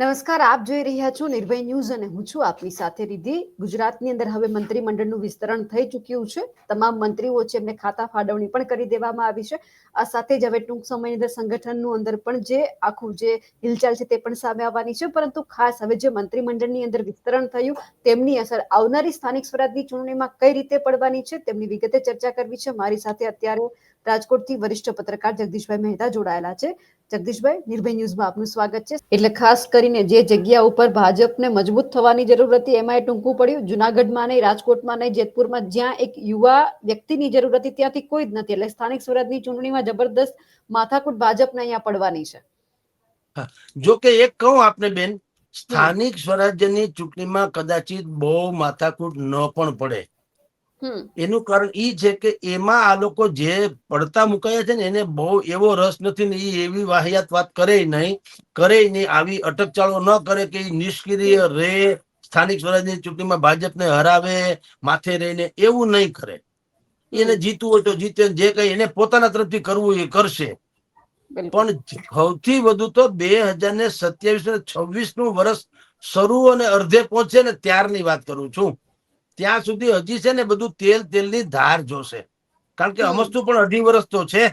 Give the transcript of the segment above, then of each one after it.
નમસ્કાર, આપ જોઈ રહ્યા છો નિર્ભય ન્યૂઝ અને હું છું આપની સાથે રીધિ ગુજરાતની અંદર હવે મંત્રીમંડળનું વિસ્તરણ થઈ ચૂક્યું છે. તમામ મંત્રીઓ છે, એમને ખાતા ફાળવણી પણ કરી દેવામાં આવી છે. આ સાથે જ હવે ટૂંક સમયની અંદર સંગઠનનું અંદર પણ જે આખું જે હિલચાલ છે તે પણ સામે આવવાની છે. પરંતુ ખાસ હવે જે મંત્રીમંડળની અંદર વિસ્તરણ થયું, તેમની અસર આવનારી સ્થાનિક સ્વરાજની ચૂંટણીમાં કઈ રીતે પડવાની છે, તેમની વિગતે ચર્ચા કરવી છે. મારી સાથે અત્યારે રાજકોટથી વરિષ્ઠ પત્રકાર જગદીશભાઈ મહેતા જોડાયેલા છે. જગદીશભાઈ નિર્ભય ન્યૂઝમાં આપનું સ્વાગત છે. એટલે ખાસ કરીને જે જગ્યા ઉપર ભાજપને મજબૂત થવાની જરૂર હતી એમાં એ ટૂંકું પડ્યું. જુનાગઢમાં નહીં રાજકોટમાં નહીં જેતપુરમાં જ્યાં એક યુવા વ્યક્તિની જરૂર હતી ત્યાંથી કોઈ જ નથી. એટલે સ્થાનિક સ્વરાજની ચૂંટણીમાં જબરદસ્ત માથાકૂટ ભાજપને અહીંયા પડવાની છે. જો કે એક કહું આપને બેન સ્થાનિક સ્વરાજ્યની ચૂંટણીમાં કદાચિત બહુ માથાકૂટ ન પણ પડે. એનું કારણ એ છે કે એમાં આ લોકો જે પડતા મુકાયા છે ને એને બહુ એવો રસ નથી ને એ એવી વાહિયાત વાત કરે નહીં કરે નહીં આવી અટકચાળો ન કરે કે નિષ્ક્રિય રે સ્થાનિક સ્વરાજની ચૂંટણીમાં ભાજપને હરાવે માથે રહીને એવું નહીં કરે. એને જીતવું હોય તો જીતે જે કઈ એને પોતાના તરફથી કરવું એ કરશે. પણ સૌથી વધુ તો બે હજાર ને સત્યાવીસ ને છવ્વીસનું વર્ષ શરૂ અને અર્ધે પહોંચે ને ત્યારની વાત કરું છું. ત્યાં સુધી હજી છે ને બધું તેલ તેલની ધાર જોશે. કારણ કે અમસ્તુ પણ અઢી વર્ષ તો છે.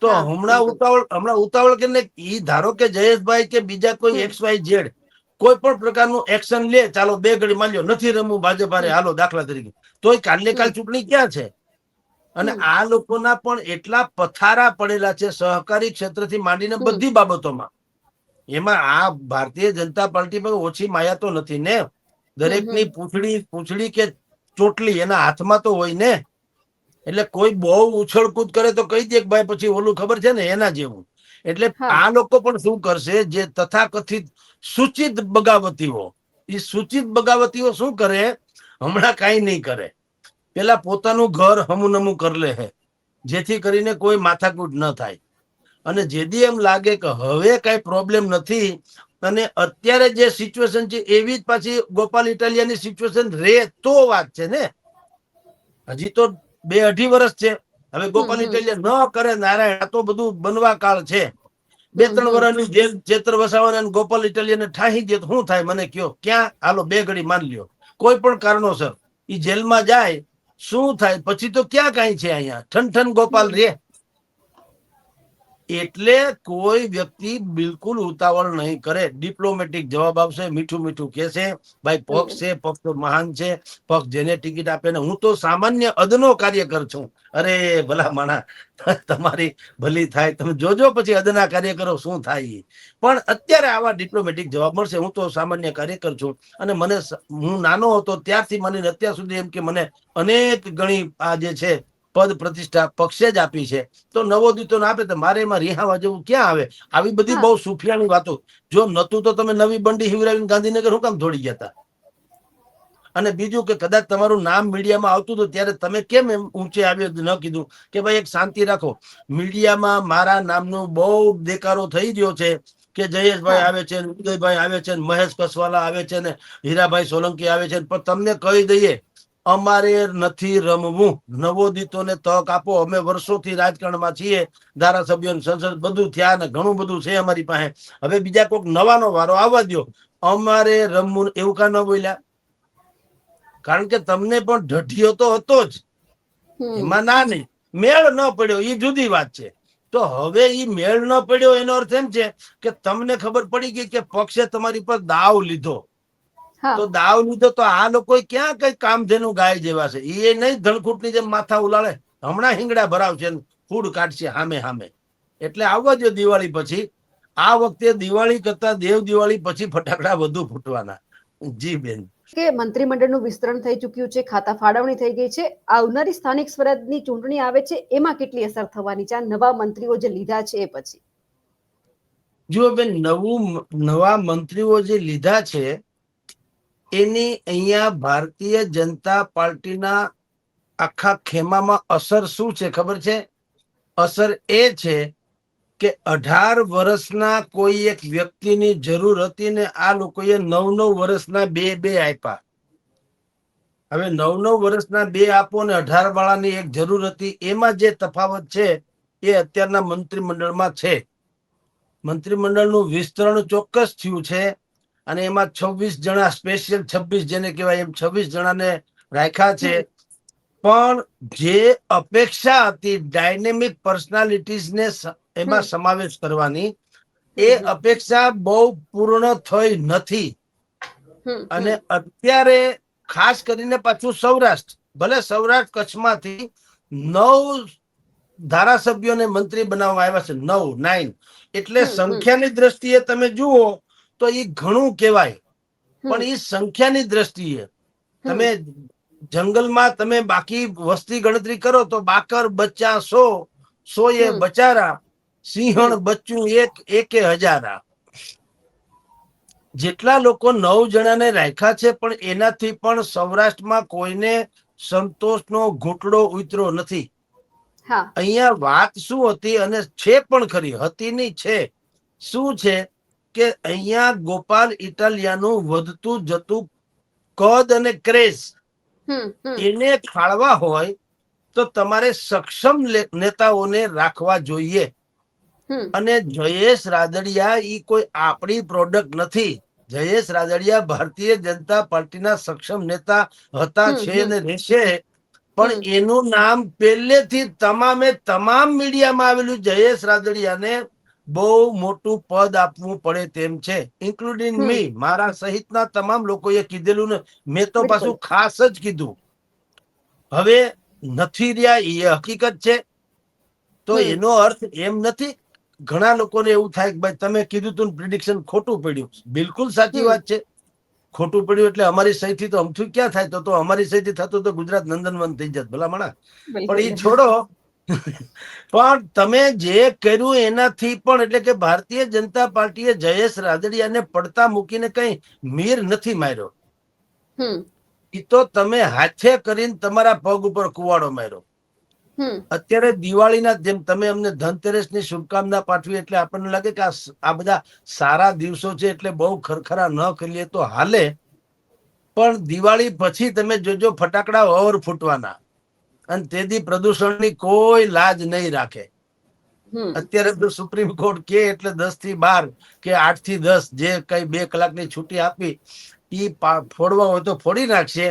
તો હમણાં ઉતાવળ હમણાં ઉતાવળ કે ઈ ધારો કે જયેશભાઈ કે બીજા કોઈ એક્સ વાય ઝેડ કોઈ પણ પ્રકારનું એક્શન લે ચાલો બે ઘડી માલ્યો નથી રમવું ભાજપારે હાલો દાખલા તરીકે. તોય કાલે કાલ હમ. ચૂંટણી ક્યાં છે? અને આ લોકોના પણ એટલા પથારા પડેલા છે સહકારી ક્ષેત્રથી માંડીને. બધી બાબતોમાં. એમાં આ ભારતીય જનતા પાર્ટી પર ઓછી માયા તો નથી ને? દરેકની પૂંછડી પૂંછડી કે ચોટલી એના હાથમાં તો હોય ને. એટલે કોઈ બહુ ઉછળકૂદ કરે તો કહી દે કે ભાઈ પછી ઓલું ખબર છે ને એના જેવું. એટલે આ લોકો પણ શું કરશે? જે તથાકથિત સૂચિત બગાવતીઓ એ સૂચિત બગાવતીઓ શું કરે? હમણાં કાંઈ નહીં કરે. પેલા પોતાનું ઘર હમુનમું કરી લે હે જેથી કરીને કોઈ માથાકૂટ ન થાય. અને જેદી એમ લાગે કે હવે કઈ પ્રોબ્લેમ નથી અને અત્યારે જે સિચ્યુએશન છે એવી જ પાછી ગોપાલ ઇટાલિયાની સિચ્યુએશન રે તો વાત છે ને. હજી તો બે અઢી વર્ષ છે. હવે ગોપાલ. ઇટાલિયા ન કરે નારાયણ આ તો બધું બનવા કાળ છે. બે ત્રણ. વર્ષની જેલ ચેતર વસાવાને અને ગોપાલ ઇટાલિયાને ઠાહી દે તો શું થાય? મને કયો ક્યાં? હાલો બે ઘડી માન લ્યો. કોઈ પણ કારણોસર એ જેલમાં જાય શું થાય? પછી તો ક્યાં કાંઈ છે અહીંયા? ઠન ઠન ગોપાલ રે. એટલે કોઈ વ્યક્તિ બિલકુલ ઉતાવળ નહીં કરે. ડિપ્લોમેટિક જવાબ આપશે, મીઠું મીઠું કહેશે, ભાઈ, પક્ષ છે, પક્ષ મહાન છે, પક્ષ જેને ટિકિટ આપે ને હું તો સામાન્ય અદનો કાર્યકર છું. અરે, ભલા માણા, તમારી ભલી થાય. તમે જોજો પછી અદના કાર્યકરો શું થાય પણ અત્યારે આવા ડિપ્લોમેટિક જવાબ મળશે. હું તો સામાન્ય કાર્યકર છું. અને મને હું નાનો હતો ત્યારથી મને અત્યાર સુધી એમ કે મને અનેક ગણી આ જે છે પદ પ્રતિષ્ઠા પક્ષે જ આપી છે. તો નવોદિતો આપે તો મારે એમાં રિહાવા જેવું ક્યાં આવે? આવી બધી બહુ સુફિયાની વાતો. જો નતું તો તમે નવી બંડી હિવરાવીને ગાંધીનગર શું કામ દોડી ગયા હતા અને બીજું કે કદાચ તમારું નામ મીડિયામાં આવતું હતું ત્યારે તમે કેમ એમ ઊંચે આવ્યો ન કીધું? કે ભાઈ એક શાંતિ રાખો. મીડિયામાં મારા નામનો બહુ દેકારો થઈ ગયો છે કે જયેશભાઈ આવે છે ઉદયભાઈ આવે છે મહેશ કસવાલા આવે છે ને હીરાભાઈ સોલંકી આવે છે પણ તમને કહી દઈએ અમારે નથી રમવું. નવોદિતોને તક આપો. અમે વર્ષોથી રાજકારણમાં છીએ. ધારાસભ્યો સંસદ બધું થયા ને ઘણું બધું છે અમારી પાસે. હવે બીજા કોઈક નવાનો વારો આવવા દો અમારે રમવું એવું કા ન બોલ્યા. કારણ કે તમને પણ ઢઢિયો તો હતો જ. એમાં ના નહીં. મેળ ન પડ્યો. એ જુદી વાત છે. તો હવે એ મેળ ન પડ્યો એનો અર્થ એમ છે કે તમને ખબર પડી ગઈ કે પક્ષે તમારી પર દાવ લીધો. તો દાવ લીધો તો આ લોકો ક્યાં કઈ કામધેનું ગાય જેવા છે? એ નહીં ધણકૂટની જેમ માથા ઉલાળે. હમણાં હિંગડા ભરાવશે ફૂડ કાઢશે હામે હામે. એટલે આવવા જો દિવાળી પછી. આ વખતે દિવાળી કરતા દેવ દિવાળી પછી ફટાકડા વધુ ફૂટવાના. જી બેન. કે મંત્રીમંડળનું વિસ્તરણ થઈ ચૂક્યું છે ખાતા ફાળવણી થઈ ગઈ છે. આવનારી સ્થાનિક સ્વરાજની ચૂંટણી આવે છે એમાં કેટલી અસર થવાની છે? નવા મંત્રીઓ જે લીધા છે એ પછી. જો બેન નવું નવા મંત્રીઓ જે લીધા છે એની અહીંયા ભારતીય જનતા પાર્ટીના આખા ખેમામાં અસર શું છે? ખબર છે? અસર એ છે કે અઢાર વર્ષના કોઈ એક વ્યક્તિની જરૂર હતી ને આ લોકોએ નવ નવ વર્ષના બે બે આપ્યા. હવે નવ નવ વર્ષના બે આપો ને અઢાર વાળાની એક જરૂર હતી, એમાં જે તફાવત છે એ અત્યારના મંત્રીમંડળમાં છે. મંત્રીમંડળનું વિસ્તરણ ચોક્કસ થયું છે. અને એમાં છવ્વીસ જણા સ્પેશિયલ છવ્વીસ જેને કહેવાય એમ છવ્વીસ જણાને રાખ્યા છે. પણ જે અપેક્ષા હતી ડાયનેમિક પર્સનાલિટીઝને એમાં સમાવેશ કરવાની એ અપેક્ષા બહુ પૂર્ણ થઈ નથી. અને અત્યારે ખાસ કરીને પાછું સૌરાષ્ટ્ર ભલે સૌરાષ્ટ્ર કચ્છમાંથી નવ ધારાસભ્યોને મંત્રી બનાવવામાં આવ્યા છે નવ નાઇન એટલે. સંખ્યાની દ્રષ્ટિએ તમે જુઓ તો એ ઘણું કહેવાય. પણ એ સંખ્યાની દ્રષ્ટિએ તમે જંગલમાં તમે બાકી વસ્તી ગણતરી કરો તો બાકર બચ્ચા સો સો એ બચારા સિંહણ બચ્ચું એક એકે હજારા. જેટલા લોકો નવ જણાને રાખ્યા છે પણ એનાથી પણ સૌરાષ્ટ્રમાં કોઈને સંતોષનો ઘૂંટડો ઉતરો નથી. અહીંયા વાત શું હતી અને છે પણ ખરી હતી નહીં છે. શું છે? કે અહીંયા ગોપાલ ઇટાલિયાનું વધતું જતું કદ અને ક્રેઝ. એને ખાળવા હોય તો તમારે સક્ષમ નેતાઓને રાખવા જોઈએ. અને જયેશ રાદડિયા ઈ કોઈ આપણી પ્રોડક્ટ નથી. જયેશ રાદડિયા ભારતીય જનતા પાર્ટીના સક્ષમ નેતા હતા છે. અને રહેશે. પણ એનું નામ પહેલેથી તમામે તમામ મીડિયામાં આવેલું જયેશ રાદડિયાને બહુ મોટું પદ આપવું પડે તેમ છે. ઇન્ક્લુડિંગ મી મારા સહિતના તમામ લોકોએ કીધેલું ને મેં તો પાછું ખાસ જ કીધું. હવે નથી રહ્યા એ હકીકત છે. તો એનો અર્થ એમ નથી. ઘણા લોકોને એવું થાય કે ભાઈ તમે કીધું તું પ્રિડિક્શન ખોટું પડ્યું. બિલકુલ સાચી વાત છે. ખોટું પડ્યું એટલે અમારી સહીથી તો અમથું ક્યાં થાય? તો અમારી સહીથી થતું તો ગુજરાત નંદનવન થઈ જત. ભલા મણા પણ એ છોડો પણ તમે જે કર્યું એનાથી પણ એટલે કે ભારતીય જનતા પાર્ટીએ જયેશ રાદડિયાને પડતા મૂકીને કઈ મીર નથી માર્યો. એ તો તમે હાથે કરીને તમારા પગ ઉપર કુવાડો માર્યો. અત્યારે દિવાળીના જેમ તમે અમને ધનતેરસની શુભકામના પાઠવી એટલે આપણને લાગે કે આ આ બધા સારા દિવસો છે એટલે બહુ ખરખરા ન કરીએ તો હાલે. પણ દિવાળી પછી તમે જોજો ફટાકડા ઓવર ફૂટવાના અને તેથી પ્રદૂષણની કોઈ લાજ નહીં રાખે. અત્યારે તો સુપ્રીમ કોર્ટ કે એટલે દસથી બાર કે આઠથી દસ જે કઈ બે કલાકની છૂટી આપી એ ફોડવા હોય તો ફોડી નાખશે.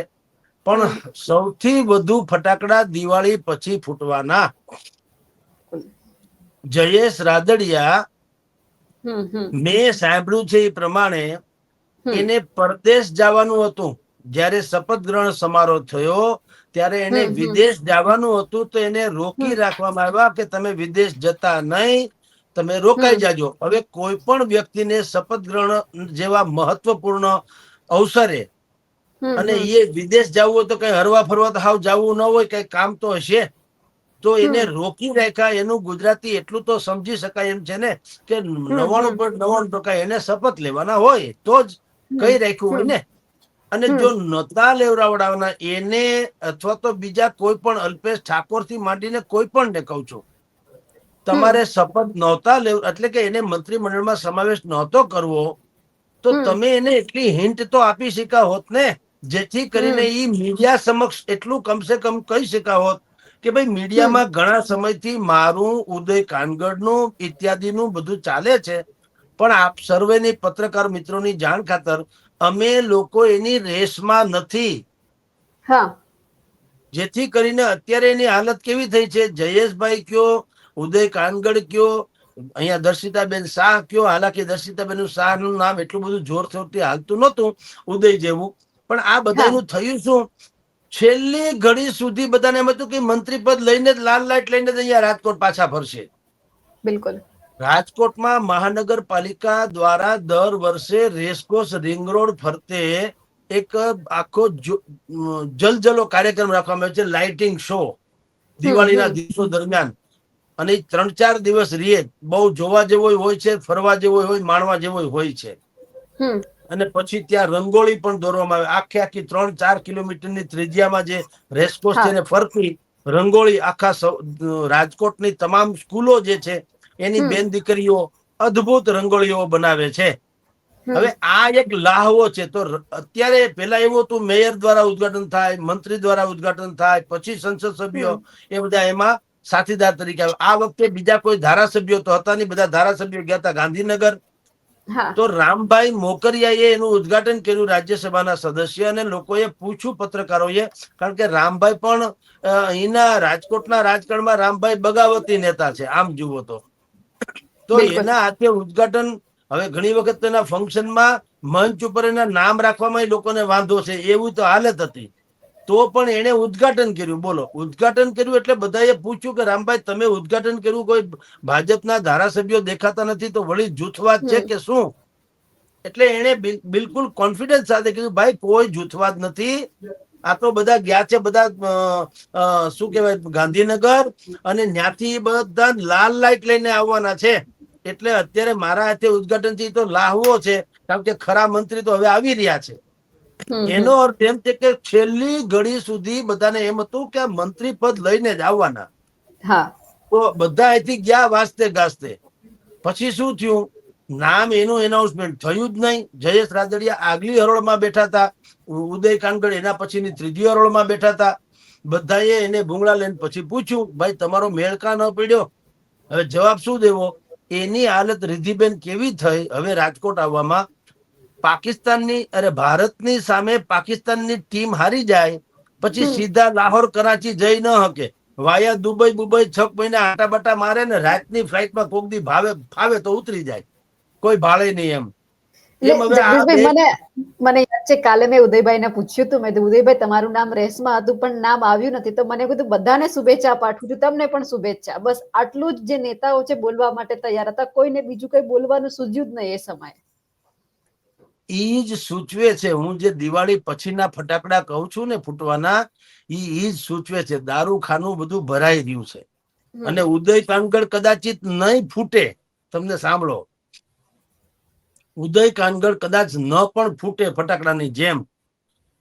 પણ સૌથી વધુ ફટાકડા દિવાળી પછી ફૂટવાના. જયેશ રાદડિયા. મેં સાંભળ્યું છે એ પ્રમાણે એને પરદેશ જવાનું હતું. જ્યારે શપથ ગ્રહણ સમારોહ થયો ત્યારે એને. વિદેશ જવાનું હતું તો એને રોકી રાખવામાં આવ્યા કે તમે વિદેશ જતા નહીં તમે રોકાઈ જાજો. હવે કોઈ પણ વ્યક્તિને શપથ ગ્રહણ જેવા મહત્વપૂર્ણ અવસરે અને એ વિદેશ જવું હોય તો કઈ હરવા ફરવા તો હાવ જવું ન હોય કઈ કામ તો હશે. તો એને રોકી રાખ્યા એનું ગુજરાતી એટલું તો સમજી શકાય એમ છે ને કે નવાણું. પોઈન્ટ નવ્વાણું ટકા એને શપથ લેવાના હોય તો જ કઈ રાખ્યું હોય ને? અને જો નતા લેવડાવડાવના એને અથવા તો બીજા કોઈ પણ અલ્પેશ ઠાકોરથી માંડીને કોઈ પણ ને કહું છું તમારે શપથ નહોતા લેવ એટલે કે એને મંત્રીમંડળમાં સમાવેશ નહોતો કરવો તો તમે એને એટલી હિન્ટ તો આપી શકા હોત ને જેથી કરીને ઈ મીડિયા સમક્ષ એટલું કમસે કમ કહી શકા હોત કે ભાઈ મીડિયામાં ઘણા સમયથી મારું ઉદય કાનગડનું ઇત્યાદિનું બધું ચાલે છે પણ આપ સર્વેની પત્રકાર મિત્રોની જાણ ખાતર અમે લોકો એની રેસમાં નથી. હા. જેથી કરીને અત્યારે એની હાલત કેવી થઈ છે? જયેશભાઈ કયો? ઉદય કાનગડ કયો? અહીંયા દર્શિતાબેન શાહ કયો? હાલાકી દર્શિતાબેન શાહનું નામ એટલું બધું જોર શોરથી હાલતું નહોતું ઉદય જેવું. પણ આ બધાનું થયું શું? છેલ્લી ઘડી સુધી બધાને એમ હતું કે મંત્રી પદ લઈને જ લાલ લાઈટ લઈને જ અહીંયા રાજકોટ પાછા ફરશે. બિલકુલ. રાજકોટમાં મહાનગરપાલિકા દ્વારા દર વર્ષે રેસકોર્સ રિંગ રોડ ફરતે એક આખો જલજલો કાર્યક્રમ રાખવામાં આવે છે લાઇટિંગ શો. દિવાળીના દિવસો દરમિયાન. અને ત્રણ ચાર દિવસ રીએ બહુ જોવા જેવો હોય છે ફરવા જેવો હોય માણવા જેવો હોય છે. અને પછી ત્યાં રંગોળી પણ દોરવામાં આવે. આખી આખી ત્રણ ચાર કિલોમીટરની ત્રિજ્યામાં જે રેસકોર્સ હા. છે ફરતી રંગોળી આખા રાજકોટની તમામ સ્કૂલો જે છે એની બેન દીકરીઓ અદ્ભુત રંગોળીઓ બનાવે છે. હવે આ એક લાહવો છે. તો અત્યારે પેલા એવું હતું મેયર દ્વારા ઉદ્ઘાટન થાય મંત્રી દ્વારા ઉદઘાટન થાય પછી સંસદ સભ્યો એ બધા એમાં સાથીદાર તરીકે આ વખતે બીજા કોઈ ધારાસભ્યો તો હતા નહીં. બધા ધારાસભ્યો ગયા હતા ગાંધીનગર. તો રામભાઈ મોકરિયાએ એનું ઉદ્ઘાટન કર્યું રાજ્યસભાના સદસ્ય અને લોકોએ પૂછ્યું પત્રકારોએ કારણ કે રામભાઈ પણ અહીંના રાજકોટના રાજકારણમાં રામભાઈ બગાવતી નેતા છે. આમ જુઓ તો. તો એના હાથે ઉદઘાટન હવે ઘણી વખત એના ફંક્શનમાં મંચ ઉપર એના નામ રાખવામાં લોકોને વાંધો છે એવું તો હાલત હતી. તો પણ એને ઉદઘાટન કર્યું બોલો. ઉદઘાટન કર્યું એટલે બધાએ પૂછ્યું કે રામભાઈ તમે ઉદઘાટન કર્યું કોઈ ભાજપના ધારાસભ્યો દેખાતા નથી તો વળી જૂથવાદ છે કે શું? એટલે એને બિલકુલ કોન્ફિડન્સ સાથે કીધું ભાઈ કોઈ જૂથવાદ નથી. આ તો બધા ગયા છે બધા શું કહેવાય ગાંધીનગર અને ત્યાંથી બધા લાલ લાઈટ લઈને આવવાના છે. એટલે અત્યારે મારા હાથે ઉદઘાટનથી તો લાહવો છે કારણ કે ખરા મંત્રી તો હવે આવી રહ્યા છે. એનો અર્થ એમ છે કે છેલ્લી ઘડી સુધી બધાને એમ હતું કે મંત્રી પદ લઈને જ આવવાના. તો બધા અહીંથી ગયા વાસ્તે ગાસ્તે. પછી શું થયું? નામ એનું એનાઉન્સમેન્ટ થયું જ નહીં. જયેશ રાદડિયા આગલી હરોળમાં બેઠા હતા. ઉદય કાનગડ એના પછીની ત્રીજી હરોળમાં બેઠા હતા. બધાએ એને ભૂંગળા લઈને પછી પૂછ્યું ભાઈ તમારો મેળ કા ન પડ્યો? હવે જવાબ શું દેવો? એની હાલત રિધિબેન કેવી થઈ? હવે રાજકોટ આવવામાં પાકિસ્તાનની અરે ભારતની સામે પાકિસ્તાનની ટીમ હારી જાય પછી સીધા લાહોર કરાચી જઈ ન હકે. વાયા દુબઈ બુબઈ છ મહિના આટા બાટા મારે ને રાતની ફ્લાઇટમાં કોક દી ભાવે ફાવે તો ઉતરી જાય. કોઈ ભાળે નહીં એમ. મને મને યાદ છે કાલે મેં ઉદયભાઈને પૂછ્યું હતું મેં ઉદયભાઈ તમારું નામ રેસમાં હતું પણ નામ આવ્યું નથી. તો મને કીધું બધાને શુભેચ્છા પાઠવું છું તમને પણ શુભેચ્છા. બસ આટલું જ જે નેતાઓ છે બોલવા માટે તૈયાર હતા કોઈને બીજું કઈ બોલવાનું સૂજ્યું જ નહીં એ સમયે. ઈ જ સૂચવે છે હું જે દિવાળી પછીના ફટાકડા કહું છું ને ફૂટવાના ઈ ઈ જ સૂચવે છે દારૂખાનું બધું ભરાઈ રહ્યું છે. અને ઉદય કાનગડ કદાચિત નહીં ફૂટે તમને સાંભળો. ઉદય કાનગડ કદાચ ન પણ ફૂટે ફટાકડાની જેમ.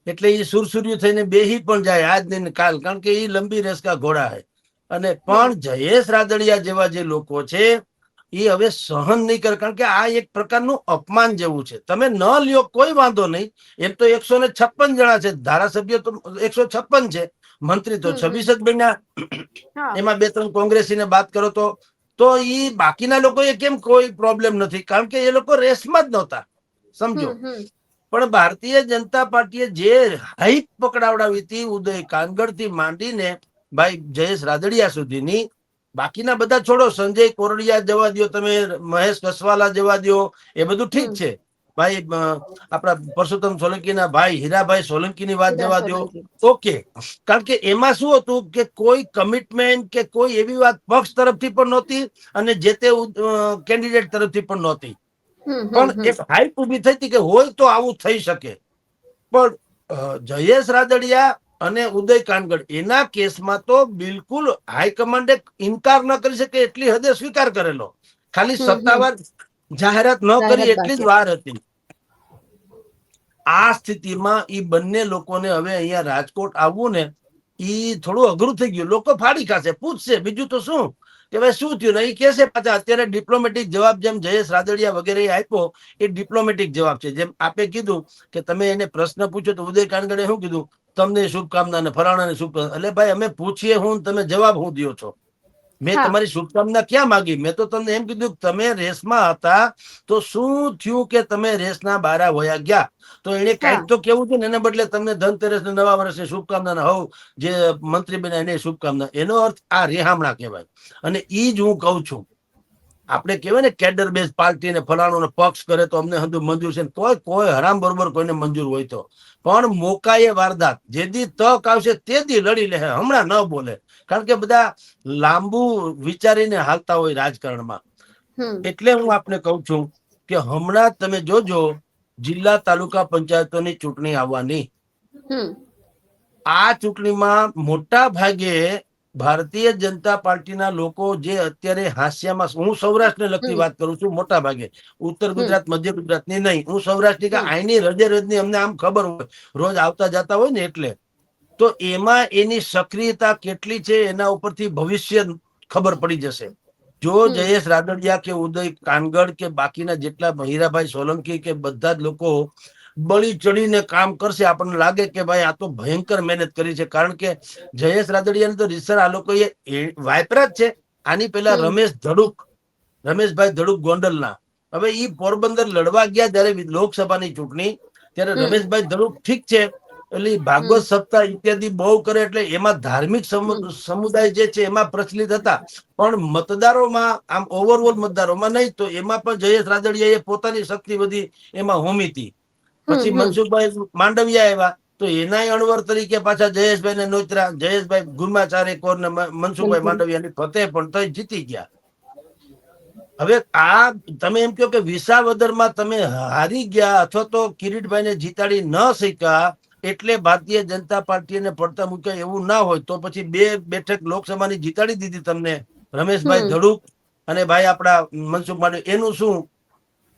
એટલે એ સુરસુર્યું થઈને બેહી પણ જાય આજ ને કાલ કારણ કે એ લંબી રેસકા ઘોડા છે અને પણ જયેશ રાદડિયા જેવા જે લોકો છે એ હવે સહન નહીં કરે કારણ કે આ એક પ્રકારનું અપમાન જેવું છે. તમે ન લ્યો કોઈ વાંધો નહીં. એમ તો એકસો ને છપ્પન જણા છે ધારાસભ્ય તો એકસો છપ્પન છે મંત્રી તો. છવ્વીસ જ બન્યા. એમાં બે ત્રણ કોંગ્રેસીને બાદ કરો તો તો ઈ બાકીના લોકોએ કેમ કોઈ પ્રોબ્લેમ નથી? કારણ કે એ લોકો રેસમાં જ નહોતા. સમજો. પણ ભારતીય જનતા પાર્ટીએ જે હાઈપ પકડાવડાવી હતી ઉદય કાનગડથી માંડીને ભાઈ જયેશ રાદડિયા સુધીની બાકીના બધા છોડો સંજય કોરડિયા જવા દો તમે મહેશ કસવાલા જવા દો એ બધું ઠીક છે. ભાઈ આપણા પરસોત્તમ સોલંકીના ભાઈ હીરાભાઈ સોલંકીની વાત જવા દો. ઓકે. કારણ કે એમાં શું હતું કે કોઈ કમિટમેન્ટ કે કોઈ એવી વાત પક્ષ તરફથી પણ નહોતી અને જે તે કેન્ડિડેટ તરફથી પણ નહોતી. પણ એક હાઈપ ઊભી થઈ હતી કે હોય તો આવું થઈ શકે. પણ જયેશ રાદડિયા અને ઉદય કાનગડ એના કેસમાં તો બિલકુલ હાઈકમાન્ડે ઇનકાર ન કરી શકે એટલી હદે સ્વીકાર કરેલો. ખાલી. સત્તાવાર જાહેરાત ન કરી એટલી જ વાર હતી. આ સ્થિતિમાં એ બંને લોકોને હવે અહીંયા રાજકોટ આવવું ને એ થોડું અઘરું થઈ ગયું. લોકો ફાડી ખાશે પૂછશે બીજું તો શું? કે ભાઈ શું થયું? ને એ કહેશે પાછા અત્યારે ડિપ્લોમેટિક જવાબ જેમ જયેશ રાદડિયા વગેરે આપ્યો એ ડિપ્લોમેટિક જવાબ છે. જેમ આપે કીધું કે તમે એને પ્રશ્ન પૂછ્યો તો ઉદય કાનગડે શું કીધું? તમને શુભકામના ને ફલાણાને શુભ એટલે ભાઈ અમે પૂછીએ હું તમે જવાબ હું દો છો? મેં તમારી શુભકામના ક્યાં માંગી? મેં તો તમને એમ કીધું કે તમે રેસમાં હતા તો શું થયું કે તમે રેસના બારા વયા ગયા? તો એને કાંઈક તો કેવું છે ને એને બદલે તમને ધનતેરસ નવા વર્ષની શુભકામના ને જે મંત્રી બન્યા એને શુભકામના. એનો અર્થ આ રેહામણા કહેવાય. અને એ જ હું કહું છું. આપણે કહેવાય ને કેડર બેઝ પાર્ટી ને ફલાણો ને પક્ષ કરે તો અમને હજુ મંજૂર છે કોઈ કોઈ હરામ બરોબર કોઈને મંજૂર હોય તો. પણ મોકાએ વારદાત જે દી તક આવશે તે દી લડી લે હમણાં ન બોલે. કારણ કે બધા લાંબુ વિચારીને હાલતા હોય રાજકારણમાં. એટલે હું આપને કહું છું કે હમણાં તમે જોજો જિલ્લા તાલુકા પંચાયતોની ચૂંટણી આવવાની. આ ચૂંટણીમાં મોટા ભાગે ભારતીય જનતા પાર્ટીના લોકો જે અત્યારે હાસ્યામાં હું સૌરાષ્ટ્રને લગતી વાત કરું છું મોટા ભાગે. ઉત્તર ગુજરાત મધ્ય ગુજરાતની નહીં હું સૌરાષ્ટ્રની કે. આઈની રજે રજની અમને આમ ખબર હોય. રોજ આવતા જતા હોય ને એટલે. તો એમાં એની સક્રિયતા કેટલી છે એના ઉપરથી ભવિષ્ય ખબર પડી જશે. જો જયેશ રાદડિયા કે ઉદય કાનગડ કે બાકીના જેટલા હીરાભાઈ સોલંકી કે બધા જ લોકો બળી ચડીને કામ કરશે આપણને લાગે કે ભાઈ આ તો ભયંકર મહેનત કરી છે. કારણ કે જયેશ રાદડિયાની તો રીસર આ લોકોએ એ- વાયપરા જ છે. આની પેલા રમેશ ધડુક રમેશભાઈ ધડુક ગોંડલના. હવે ઈ પોરબંદર લડવા ગયા ત્યારે લોકસભાની ચૂંટણી ત્યારે રમેશભાઈ ધડુક ઠીક છે એટલે ભાગવત સપ્તાહ ઇત્યાદિ બહુ કરે એટલે એમાં ધાર્મિક સમુદાય જે છે એમાં પ્રચલિત હતા. પણ મતદારોમાં આમ ઓવરઓલ મતદારોમાં નહીં તો એમાં પણ જયેશ રાદડિયાએ પોતાની શક્તિ બધી એમાં હોમી હતી. પછી. મનસુખભાઈ માંડવિયા આવ્યા તો એનાય અણવર તરીકે પાછા જયેશભાઈ ને નોતરા જયેશભાઈ ગુરમા કોર ને મનસુખભાઈ માંડવિયા માંડવિયાની ફતેહ પણ થઈ જીતી ગયા. હવે આ તમે એમ કહો કે વિસાવદરમાં તમે હારી ગયા અથવા તો કિરીટભાઈને જીતાડી ન શક્યા એટલે ભારતીય જનતા પાર્ટીને પડતા મૂક્યા એવું ના હોય તો પછી બે બેઠક લોકસભાની જીતાડી દીધી તમને રમેશભાઈ ધડુક અને ભાઈ આપણા મનસુખ માંડવી. એનું શું?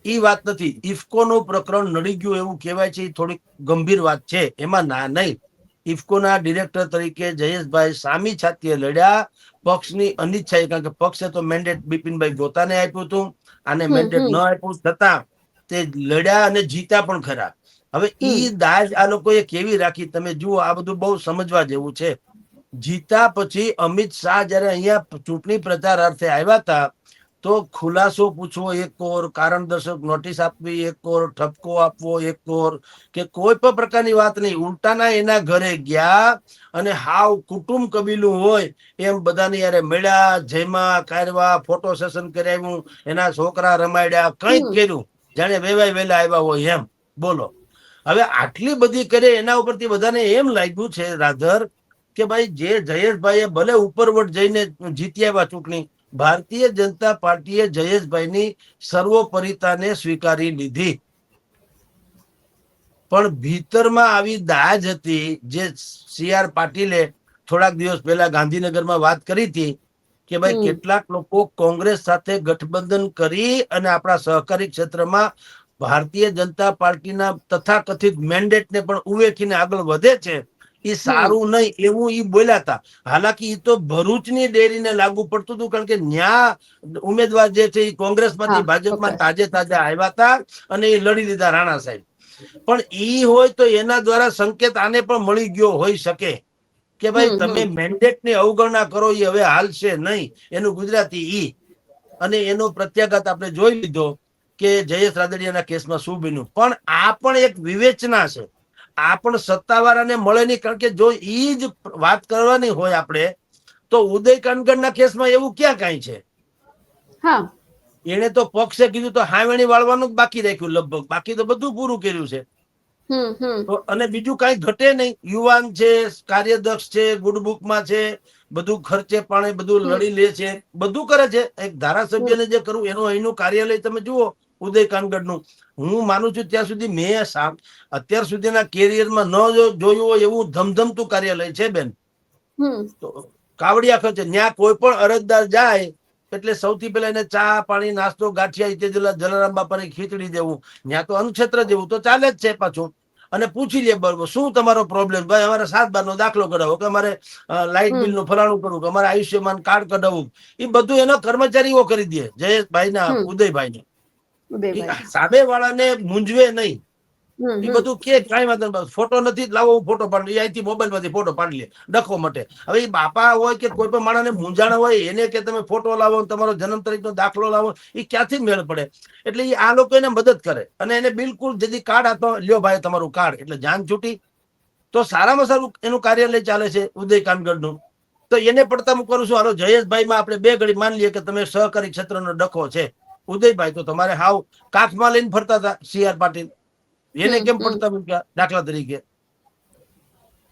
ઈ વાત નથી. ઇફકોનું પ્રકરણ નડી ગયું એવું કહેવાય છે એ થોડીક ગંભીર વાત છે. એમાં ના નહીં. ઇફકોના ડિરેક્ટર તરીકે જયેશભાઈ સામી છાતીએ લડ્યા. પક્ષની અનિચ્છાએ કારણ કે પક્ષે તો મેન્ડેટ બિપિનભાઈ ગોતાને આપ્યું હતું. આને મેન્ડેટ ન આપ્યું. છતાં તે લડ્યા અને જીત્યા પણ ખરા. હવે એ દાજ આ લોકોએ કેવી રાખી? તમે જુઓ આ બધું બહુ સમજવા જેવું છે. જીતા પછી અમિત શાહ જયારે અહીંયા ચૂંટણી પ્રચાર અર્થે આવ્યા હતા તો ખુલાસો પૂછવો એક કોર કારણ દર્શક નોટિસ આપવી એક કોર ઠપકો આપવો એક કોર કે કોઈ પણ પ્રકારની વાત નહીં. ઉલટાના એના ઘરે ગયા અને હાવ કુટુંબ કબીલું હોય એમ બધાને યારે મળ્યા જેમાં કારવા ફોટો સેશન કરાવ્યું એના છોકરા રમાડ્યા કંઈક. કર્યું. જાણે વેવાય વેલા આવ્યા હોય એમ. બોલો. હવે આટલી બધી કરે એના ઉપરથી બધાને એમ લાગ્યું છે રાધર કે ભાઈ જે જયેશભાઈએ ભલે ઉપરવટ જઈને જીતી આવ્યા ચૂંટણી ભારતીય જનતા પાર્ટીએ જયેશભાઈની સર્વોપરિતાને સ્વીકારી લીધી. પણ ભીતરમાં આવી દાજ હતી જે સી આર પાટીલે થોડાક દિવસ પહેલા ગાંધીનગરમાં વાત કરી હતી કે ભાઈ કેટલાક લોકો કોંગ્રેસ સાથે ગઠબંધન કરી અને આપણા સહકારી ક્ષેત્રમાં ભારતીય જનતા પાર્ટીના તથાકથિત મેન્ડેટને પણ ઉવેખીને આગળ વધે છે એ સારું નહીં એવું એ બોલ્યા હતા. હાલાકી એ તો ભરૂચની ડેરીને લાગુ પડતું હતું કારણ કે ન્યા ઉમેદવાર જે છે એ કોંગ્રેસમાંથી ભાજપમાં તાજે તાજા આવ્યા હતા અને એ લડી લીધા રાણા સાહેબ. પણ ઈ હોય તો એના દ્વારા સંકેત આને પણ મળી ગયો હોઈ શકે. કે ભાઈ તમે. મેન્ડેટની અવગણના કરો એ હવે હાલશે નહીં. એનું ગુજરાતી ઈ. અને એનો પ્રત્યાઘાત આપણે જોઈ લીધો. કે જયેશ રાદડિયાના કેસમાં શું બન્યું? પણ આ પણ એક વિવેચના છે. આ પણ સત્તાવાળાને મળે નહીં કારણ કે જો એ જ વાત કરવાની હોય આપણે તો ઉદય કાનગડના કેસમાં એવું ક્યાં કાંઈ છે? એને તો પક્ષે કીધું તો હાવેણી વાળવાનું જ બાકી રાખ્યું લગભગ. બાકી તો બધું પૂરું કર્યું છે. તો અને બીજું કઈ ઘટે નહીં. યુવાન છે કાર્યદક્ષ છે ગુડબુકમાં છે બધું ખર્ચે પાણી બધું લડી લે છે બધું કરે છે. એક ધારાસભ્યને જે કરવું એનું અહીંનું કાર્યાલય તમે જુઓ ઉદય કાનગઢનું હું માનું છું ત્યાં સુધી મેં અત્યાર સુધીના કેરિયરમાં ન જોયું હોય એવું ધમધમતું કાર્યાલય છે બેન. તો કાવડિયા ખર્ચે ત્યાં કોઈ પણ અરજદાર જાય એટલે સૌથી પહેલા એને ચા પાણી નાસ્તો ગાંઠિયા ઇત્યાદિ જલારામ બાપાની ખીચડી દેવું. ત્યાં તો અન્નક્ષેત્ર જેવું. તો ચાલે જ છે પાછું. અને પૂછી લે બરોબર. શું તમારો પ્રોબ્લેમ ભાઈ અમારે સાત બાર નો દાખલો કઢાવો કે અમારે લાઇટ બિલનું ફલાણું કરવું કે અમારે આયુષ્યમાન કાર્ડ કઢાવવું. એ બધું એનો કર્મચારીઓ કરી દે. જયેશભાઈ ના ઉદયભાઈ ને સામે વાળાને મૂંઝવે નહીં. એ બધું કે કઈ વાંધો ફોટો નથી લાવો હું ફોટો પાડી અહીંથી મોબાઈલમાંથી ફોટો પાડી લે ડખો માટે. હવે એ બાપા હોય કે કોઈ પણ માણસને મૂંઝાણ હોય એને કે તમે ફોટો લાવો તમારો જન્મ તારીખનો દાખલો લાવો એ ક્યાંથી મેળ પડે? એટલે એ આ લોકો એને મદદ કરે. અને એને બિલકુલ જદી કાર્ડ આપો લ્યો ભાઈ તમારું કાર્ડ. એટલે જાન છૂટી. તો સારામાં સારું એનું કાર્યાલય ચાલે છે ઉદય કાનગડનું તો એને પડતા હું કરું છું હાલો જયેશભાઈમાં આપણે બે ઘડી માની લઈએ કે તમે સહકારી ક્ષેત્રનો ડખો છે. ઉદયભાઈ તો તમારે હાવ કાખમાં લઈને ફરતા હતા સી આર પાટીલ. એને કેમ. પડતા મૂક્યા? દાખલા તરીકે.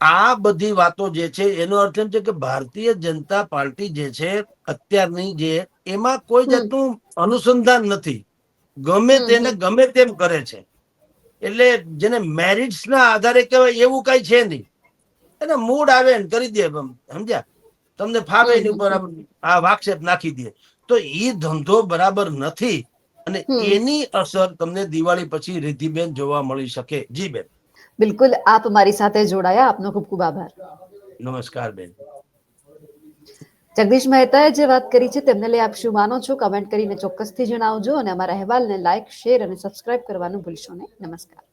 આ બધી વાતો જે છે એનો અર્થ એમ છે કે ભારતીય જનતા પાર્ટી જે છે અત્યારની જે એમાં કોઈ જાતનું અનુસંધાન નથી. ગમે તેને ગમે તેમ કરે છે. એટલે જેને મેરિટ્સ ના આધારે કહેવાય એવું કઈ છે નહીં. એને મૂડ આવે ને કરી દે સમજ્યા? તમને ફાવે એની ઉપર આ વાક્ષેપ નાખી દે. તો એ ધંધો બરાબર નથી. અને એની અસર તમને દિવાળી પછી રિદ્ધિબેન જોવા મળી શકે. જી બેન. બિલકુલ આપ મારી સાથે જોડાયા. આપનો ખૂબ ખૂબ આભાર. નમસ્કાર બેન. જગદીશ મહેતાએ જે વાત કરી છે તેમને લઈ આપ શું માનો છો? કમેન્ટ કરીને ચોક્કસથી જણાવજો અને અમારા અહેવાલને લાઇક શેર અને સબસ્ક્રાઇબ કરવાનું ભૂલશો નહીં. નમસ્કાર.